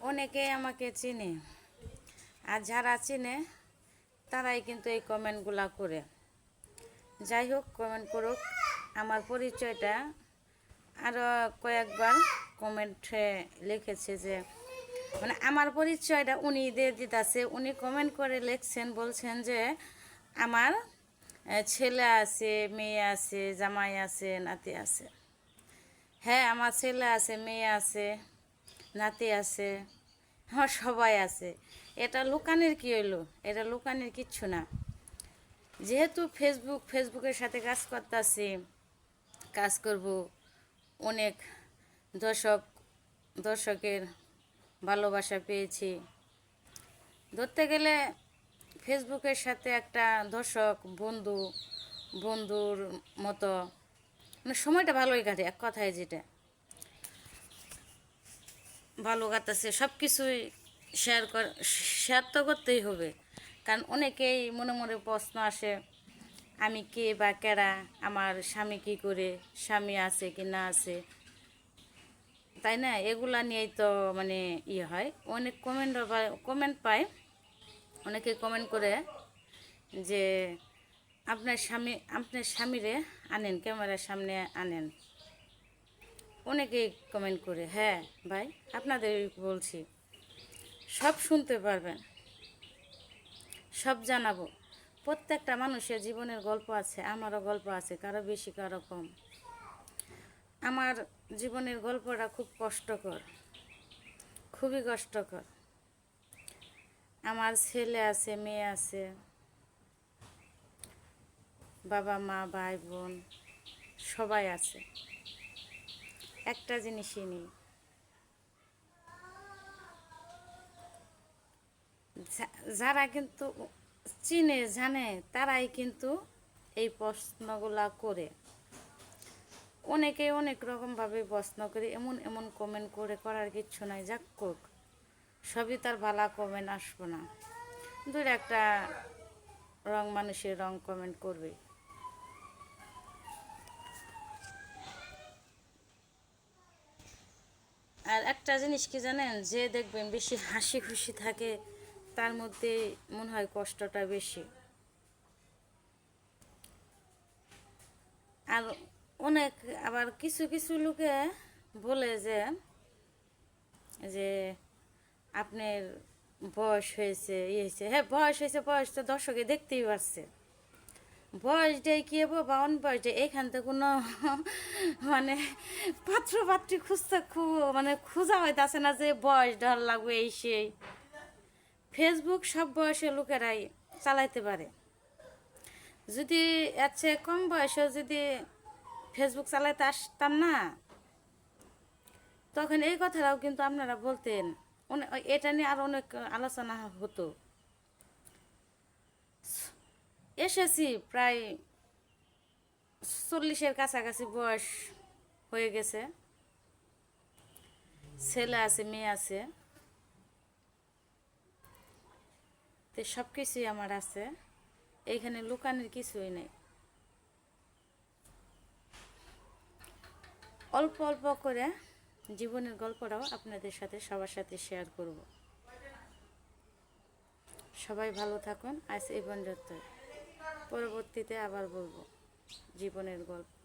অনেকেই আমাকে চিনে। আর যারা চিনে, তারাই কিন্তু এই কমেন্টগুলা করে। যাই হোক, কমেন্ট করুক। আমার পরিচয়টা আরও কয়েকবার কমেন্টে লিখেছে যে মানে আমার পরিচয়টা উনি দিয়ে দিতেছে। উনি কমেন্ট করে লিখছেন, বলছেন যে, আমার ছেলে আছে, মেয়ে আছে, জামাই আছে, নাতি আছে। হ্যাঁ আমার ছেলে আছে, মেয়ে আছে। নাতি আছে, আমার সবাই আছে। এটা লুকানের কি হইল? এটা লুকানের কিচ্ছু না। যেহেতু ফেসবুক ফেসবুকের সাথে কাজ করতেছি, কাজ করব অনেক দর্শক, দর্শকের ভালোবাসা পেয়েছি। ধরতে গেলে ফেসবুকের সাথে একটা দর্শক, বন্ধু, বন্ধুর মতো মানে সময়টা ভালোই কাটে, এক কথায় যেটা। ভালো কাটতেছে সব কিছুই শেয়ার কর শেয়ার তো করতেই হবে। কারণ অনেকেই মনে মনে প্রশ্ন আসে, আমি কে বা কেরা, আমার স্বামী কি করে, স্বামী আছে কি না আছে। তাই না? এগুলা নিয়েই তো মানে ইয়ে হয়। অনেক কমেন্ট কমেন্ট পায় অনেকে কমেন্ট করে যে, আপনার স্বামী, আপনার স্বামীরে আনেন, ক্যামেরার সামনে আনেন। অনেকেই কমেন্ট করে হ্যাঁ ভাই, আপনাদের বলছি, সব শুনতে পারবেন, সব জানাব। প্রত্যেকটা মানুষের জীবনের গল্প আছে, আমারও গল্প আছে, কারও বেশি, কারও কম। আমার জীবনের গল্পটা খুব কষ্টকর, খুবই কষ্টকর। আমার ছেলে আছে, মেয়ে আছে, বাবা মা, ভাই, বোন, সবাই আছে। একটা জিনিসই নেই। যারা কিন্তু চিনে, জানে, তারাই কিন্তু এই প্রশ্নগুলা করে। অনেকে অনেক রকমভাবে প্রশ্ন করে, এমন এমন কমেন্ট করে, করার কিচ্ছু নাই, যাক কোক সবই তার ভালা কমেন্ট আসব না। দূর একটা রং মানুষের রং কমেন্ট করবে আর একটা জিনিস কি জানেন? যে দেখবেন বেশি হাসি খুশি থাকে, তার মধ্যে মনে হয় কষ্টটা বেশি। আর অনেক, আবার কিছু কিছু লোকে বলে যে যে আপনার বয়স হয়েছে ইয়ে হ্যাঁ বয়স হয়েছে, বয়স তো দর্শকে দেখতেই পাচ্ছে বয়স দিয়ে কি হব? বা অন বয়স দিয়ে এইখান থেকে কোনো মানে পাত্র পাত্রী খুঁজতে খুব মানে খোঁজা হইতাছে না যে বয়স ডর লাগবে এই সেই। ফেসবুক সব বয়সের লোকেরাই চালাইতে পারে। যদি এর কম বয়সে যদি ফেসবুক চালাইতে আসতাম না, তখন এই কথাটাও কিন্তু আপনারা বলতেন। এটা নিয়ে আর অনেক আলোচনা হতো। এসেছি, প্রায় চল্লিশের কাছাকাছি বয়স হয়ে গেছে। ছেলে আছে, মেয়ে আছে। তো সব কিছুই আমার আছে। এইখানে লুকানোর কিছুই নেই। অল্প অল্প করে জীবনের গল্পটাও আপনাদের সাথে, সবার সাথে শেয়ার করব। সবাই ভালো থাকুন। আজ এই পর্যন্ত পরবর্তীতে আবার বলব জীবনের গল্প।